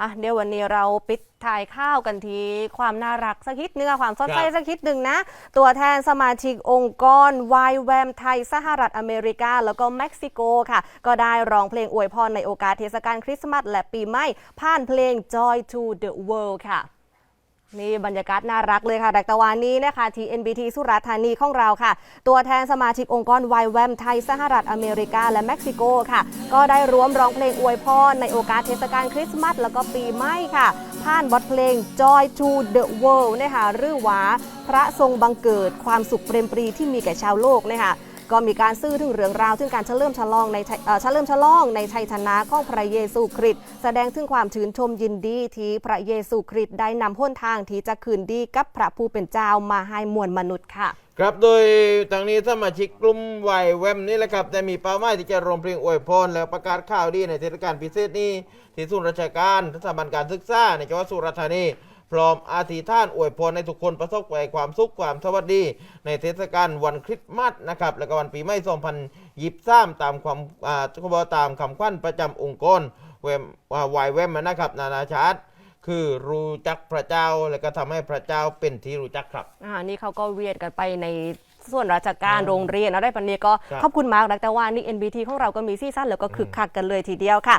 อะเดี๋ยววันนี้เราปิดถ่ายข้าวกันทีความน่ารักสักคิดนึงอความสดใสสักคิดหนึ่งนะ ตัวแทนสมาชิกองค์กรวายแวมไทย สหรัฐอเมริกา แล้วก็เม็กซิโกค่ะ ก็ได้ร้องเพลงอวยพรในโอกาสเทศกาลคริสต์มาสและปีใหม่ผ่านเพลง Joy to the World ค่ะ นี่บรรยากาศน่ารักเลยค่ะดักตะวันนี้นะคะที่ NBT สุราษฎร์ธานีของเราค่ะ ตัวแทนสมาชิกองค์กรวายแวมไทยสหรัฐอเมริกาและเม็กซิโกค่ะ ก็ได้ร่วมร้องเพลงอวยพรในโอกาสเทศกาลคริสต์มาสแล้วก็ปีใหม่ค่ะ ผ่านบทเพลง Joy to the World นะคะหรือว่าพระทรงบังเกิดความสุขเปรมปรีที่มีแก่ชาวโลกนะคะ ก็มีการซื่อถึงเรื่องราวถึงการเฉลิมฉลองในเฉลิมฉลองในชัยชนะของพระเยซูคริสต์แสดงถึงความชื่นชมยินดีที่พระเยซูคริสต์ได้นำพ้นทางที่จะคืนดีกับพระผู้เป็นเจ้ามาให้มวลมนุษย์ค่ะครับโดยทางนี้สมาชิกกลุ่มวัยแวมนี่แหละครับได้มีเป้าหมายที่จะรวมเพลงอวยพรและประกาศข่าวดีในเทศกาลพิเศษนี้ที่ศูนย์ราชการสถาบันการศึกษาในจังหวัดสุราษฎร์ธานี พร้อมอาธิท่านอวยพรในทุกคนประสบแต่ความสุขความสวัสดี ในเทศกาลวันคริสต์มาสนะครับและก็วันปีใหม่2023ตามความอ่าเขาบอกตามคำขวัญประจำองค์กรเวมอ่าวายแวมนะครับ นานาชาติคือรู้จักพระเจ้าและก็ทำให้พระเจ้าเป็นที่รู้จักครับอ่านี่เขาก็เวียนกันไปในส่วนราชการอ๋อโรงเรียนอะไรปันนี้ก็ครับขอบคุณมากนะแต่ว่านี่ NBT ของเราก็มีซีซั่นแล้วก็คึกคักกันเลยทีเดียวค่ะ